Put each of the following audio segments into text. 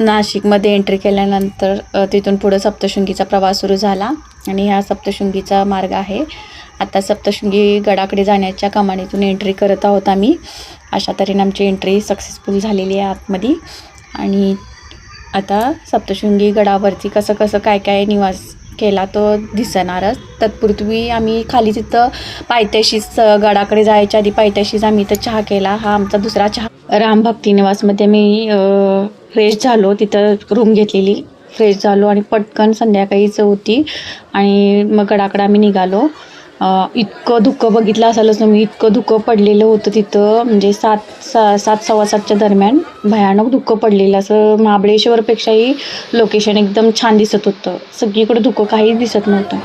नाशिकमध्ये एंट्री केल्यानंतर तिथून पुढं सप्तशृंगीचा प्रवास सुरू झाला आणि हा सप्तशृंगीचा मार्ग आहे. आता सप्तशृंगी गडाकडे जाण्याच्या कमानीतून एंट्री करत आहोत आम्ही. अशा तऱ्हेने आमची एंट्री सक्सेसफुल झालेली आहे आतमध्ये. आणि आता सप्तशृंगी गडावरती कसं कसं काय काय निवास केला तो दिसणारच. तत्पूर्वी आम्ही खाली तिथं पायथ्याशीच गडाकडे जायच्या आधी पायथ्याशीच आम्ही इथं चहा केला. हा आमचा दुसरा चहा. राम भक्ती निवासमध्ये मी फ्रेश झालो तिथं रूम घेतलेली फ्रेश झालो आणि पटकन संध्याकाळीच होती आणि मग गडाकडं आम्ही निघालो. इतकं धुकं बघितलं असालच तुम्ही इतकं धुकं पडलेलं होतं तिथं म्हणजे सात सा सात सव्वा सातच्या दरम्यान. भयानक धुकं पडलेलं असं महाबळेश्वरपेक्षाही लोकेशन एकदम छान दिसत होतं. सगळीकडे धुकं काहीच दिसत नव्हतं.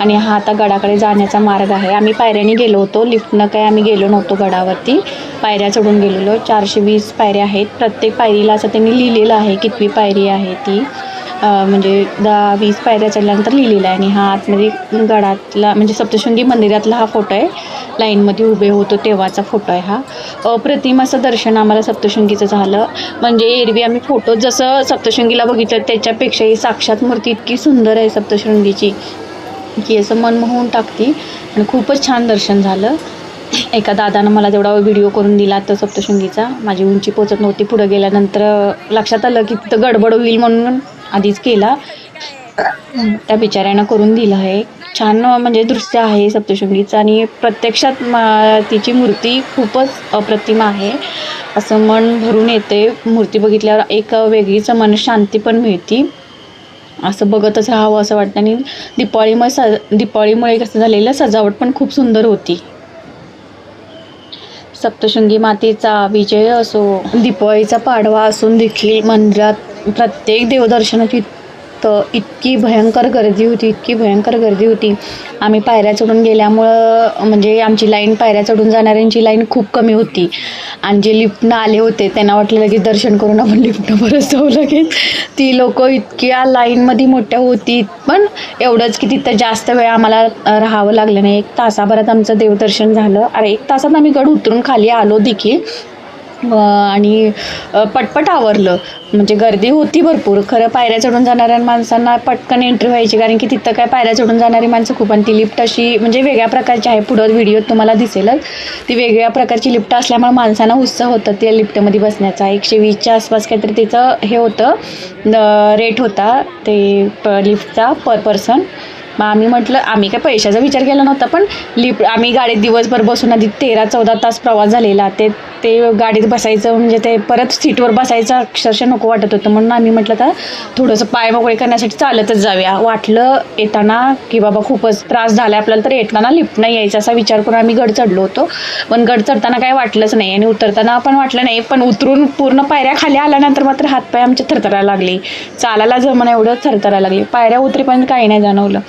आणि हा आता गडाकडे जाण्याचा मार्ग आहे. आम्ही पायऱ्याने गेलो होतो लिफ्टनं काय आम्ही गेलो नव्हतो गडावरती. पायऱ्या चढून गेलेलो. चारशे वीस पायऱ्या आहेत. प्रत्येक पायरीला असं त्यांनी लिहिलेलं आहे कितवी पायरी आहे ती. म्हणजे दहा वीस पायऱ्या चढल्यानंतर लिहिलेलं आहे. आणि हा आतमध्ये गडातला म्हणजे सप्तशृंगी मंदिरातला हा फोटो आहे. लाईनमध्ये उभे होतो तेव्हाचा फोटो आहे हा. अप्रतिम असं दर्शन आम्हाला सप्तशृंगीचं झालं. म्हणजे एरवी आम्ही फोटो जसं सप्तशृंगीला बघितलं त्याच्यापेक्षाही साक्षात मूर्ती इतकी सुंदर आहे सप्तशृंगीची. की असं मन मोहून टाकते. आणि खूपच छान दर्शन झालं. एका दादानं मला तेवढा व्हिडिओ करून दिला तर सप्तशृंगीचा. माझी उंची पोचत नव्हती. पुढं गेल्यानंतर लक्षात आलं की तिथं गडबड होईल म्हणून आधीच केला. त्या बिचाऱ्यानं करून दिलं आहे. छान म्हणजे दृश्य आहे सप्तशृंगीचं आणि प्रत्यक्षात मा तिची मूर्ती खूपच अप्रतिम आहे. असं मन भरून येते. मूर्ती बघितल्यावर एक वेगळीच मन शांती पण मिळते. असं बघतच राहावं असं वाटतं. आणि दिपावळीमुळे स दिपावळीमुळे कसं झालेलं सजावट पण खूप सुंदर होती. सप्तशृंगी मातेचा विजय असो दिपावळीचा पाडवा असून देखील मंदिरात प्रत्येक देवदर्शनाची तर इतकी भयंकर गर्दी होती इतकी भयंकर गर्दी होती. आम्ही पायऱ्या चढून गेल्यामुळं म्हणजे आमची लाईन पायऱ्या चढून जाणाऱ्यांची लाईन खूप कमी होती. आणि जे लिफ्टनं आले होते त्यांना वाटलं लगेच दर्शन करून आपण लिफ्टनं परत जाऊ लगेच. ती लोकं इतक्या लाईनमध्ये मोठ्या होती पण एवढंच की तिथं जास्त वेळ आम्हाला राहावं लागलं नाही. एक तासाभरात आमचं देवदर्शन झालं. अरे एक तासात आम्ही गड उतरून खाली आलो देखील. आणि पटपट आवरलं. म्हणजे गर्दी होती भरपूर. खरं पायऱ्या चढून जाणाऱ्या माणसांना पटकन एंट्री व्हायची कारण की तिथं काय पायऱ्या चढून जाणारी माणसं खूप आणि ती लिफ्ट अशी म्हणजे वेगळ्या प्रकारची आहे. पुढं व्हिडिओत तुम्हाला दिसेलच. ती वेगळ्या प्रकारची लिफ्ट असल्यामुळे माणसांना उत्साह होता त्या लिफ्टमध्ये बसण्याचा. एकशे वीसच्या आसपास काहीतरी तिचं हे होतं. रेट होता ते प लिफ्टचा पर पर्सन मग आम्ही म्हटलं आम्ही काय पैशाचा विचार केला नव्हता पण लिप आम्ही गाडीत दिवसभर बसून आधी तेरा चौदा तास प्रवास झालेला. ते ते गाडीत बसायचं म्हणजे ते परत सीटवर बसायचं अक्षरशः नको वाटत होतं. म्हणून आम्ही म्हटलं तर थोडंसं पाय मोकळे करण्यासाठी चालतच जाऊया. वाटलं येताना की बाबा खूपच त्रास झाला आपल्याला तर येताना लिफ्टनं यायचा असा विचार करून आम्ही गड चढलो होतो. पण गड चढताना काही वाटलंच नाही आणि उतरताना पण वाटलं नाही. पण उतरून पूर्ण पायऱ्या खाली आल्यानंतर मात्र हातपाय आमचे थरथरायला लागले. चालायला जमणं एवढं थरथरायला लागले. पायऱ्या उतरेपर्यंत काही नाही जाणवलं.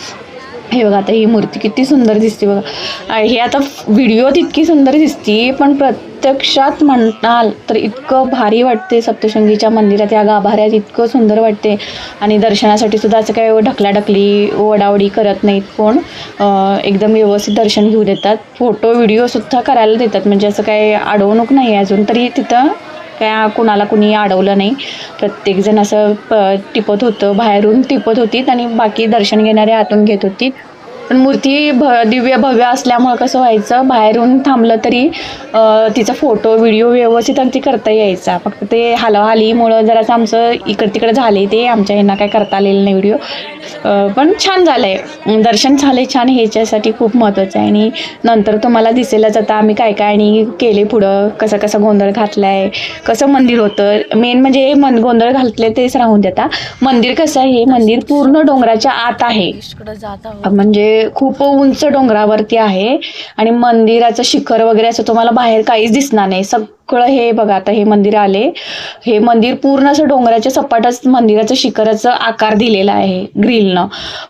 हे बघा आता ही मूर्ती किती सुंदर दिसते बघा. आ, हे आता व्हिडिओ तितकी सुंदर दिसते पण प्रत्यक्षात म्हणताल तर इतकं भारी वाटते सप्तशृंगीच्या मंदिरात. या गाभाऱ्यात इतकं सुंदर वाटते. आणि दर्शनासाठी सुद्धा असं काय ढकलाढकली वडावडी करत नाहीत कोण. एकदम व्यवस्थित दर्शन घेऊ देतात. फोटो व्हिडिओसुद्धा करायला देतात. म्हणजे असं काय अडवणूक नाही आहे अजून. तरी तिथं काय कुणाला कुणी अडवलं नाही. प्रत्येकजण असं प टिपत होतं. बाहेरून टिपत होतीत आणि बाकी दर्शन घेणारे आतून घेत होती पण मूर्ती भ दिव्य भव्य असल्यामुळं कसं व्हायचं बाहेरून थांबलं तरी तिचा फोटो व्हिडिओ व्यवस्थित अगदी करता यायचा. फक्त ते हालहालीमुळं जरासं आमचं इकडं तिकडं झाले ते आमच्या ह्यांना काय करता आलेलं नाही व्हिडिओ. पण छान झालं आहे दर्शन झाले छान ह्याच्यासाठी खूप महत्त्वाचं आहे. आणि नंतर तुम्हाला दिसेलच आता आम्ही काय काय आणि केले पुढं कसं कसं गोंधळ घातला आहे कसं मंदिर होतं. मेन म्हणजे मन गोंधळ घातले तेच राहून देता. मंदिर कसं आहे हे मंदिर पूर्ण डोंगराच्या आत आहे. म्हणजे खूप उंच डोंगरावरती आहे आणि मंदिराचं शिखर वगैरे असं तुम्हाला बाहेर काहीच दिसणार नाही. सगळं हे बघा आता हे मंदिर आले. हे मंदिर पूर्ण असं डोंगराच्या सपाटच मंदिराचं शिखराचं आकार दिलेला आहे ग्रिलनं.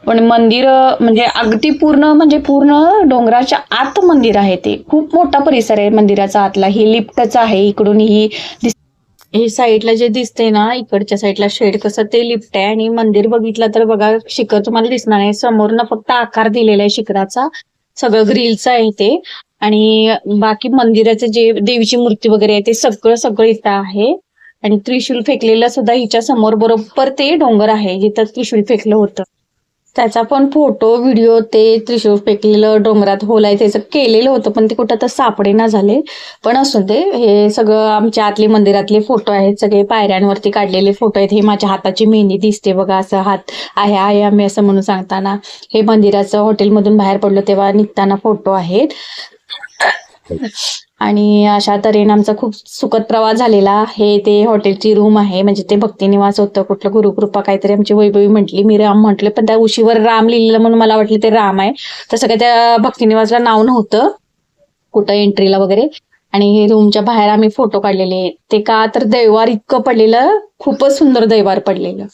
पण मंदिर म्हणजे अगदी पूर्ण म्हणजे पूर्ण डोंगराच्या आत मंदिर आहे ते. खूप मोठा परिसर आहे मंदिराचा आतला. ही लिफ्टच आहे. इकडून ही हे साईडला जे दिसते ना इकडच्या साईडला शेड कसं ते लिफ्ट आहे आणि मंदिर बघितलं तर बघा शिखर तुम्हाला दिसणार नाही. समोरनं फक्त आकार दिलेला आहे शिखराचा. सगळं ग्रिलचं आहे ते. आणि बाकी मंदिराचं जे देवीची मूर्ती वगैरे आहे ते सगळं सगळं इथं आहे. आणि त्रिशूल फेकलेलं सुद्धा हिच्या समोर बरोबर ते डोंगर आहे. जिथं त्रिशूल फेकलं होतं. त्याचा पण फोटो व्हिडिओ ते त्रिशूर फेकलेलं डोंगरात होलाय त्याचं केलेलं होतं पण ते कुठं तर सापडेना झाले. पण असू दे हे सगळं आमच्या आतले मंदिरातले फोटो आहेत सगळे पायऱ्यांवरती काढलेले फोटो आहेत हे माझ्या हाताची मेहंदी दिसते बघा असं हात आहे आहे आम्ही असं म्हणून सांगताना. हे मंदिराचं हॉटेलमधून बाहेर पडलो तेव्हा निघताना फोटो आहेत. आणि अशा तऱ्हेने आमचा खूप सुखद प्रवास झालेला हे ते हॉटेलची रूम आहे म्हणजे ते भक्तिनिवास होतं. कुठलं गुरुकृपा काहीतरी आमची वैभवी म्हटली मी राम म्हटले पण त्या उशीवर राम लिहिलेलं म्हणून मला वाटलं ते राम आहे. तसं काय त्या भक्तिनिवासला नाव नव्हतं कुठं एंट्रीला वगैरे. आणि हे रूमच्या बाहेर आम्ही फोटो काढलेले. ते का तर दैवार इतकं पडलेलं खूपच सुंदर दैवार पडलेलं.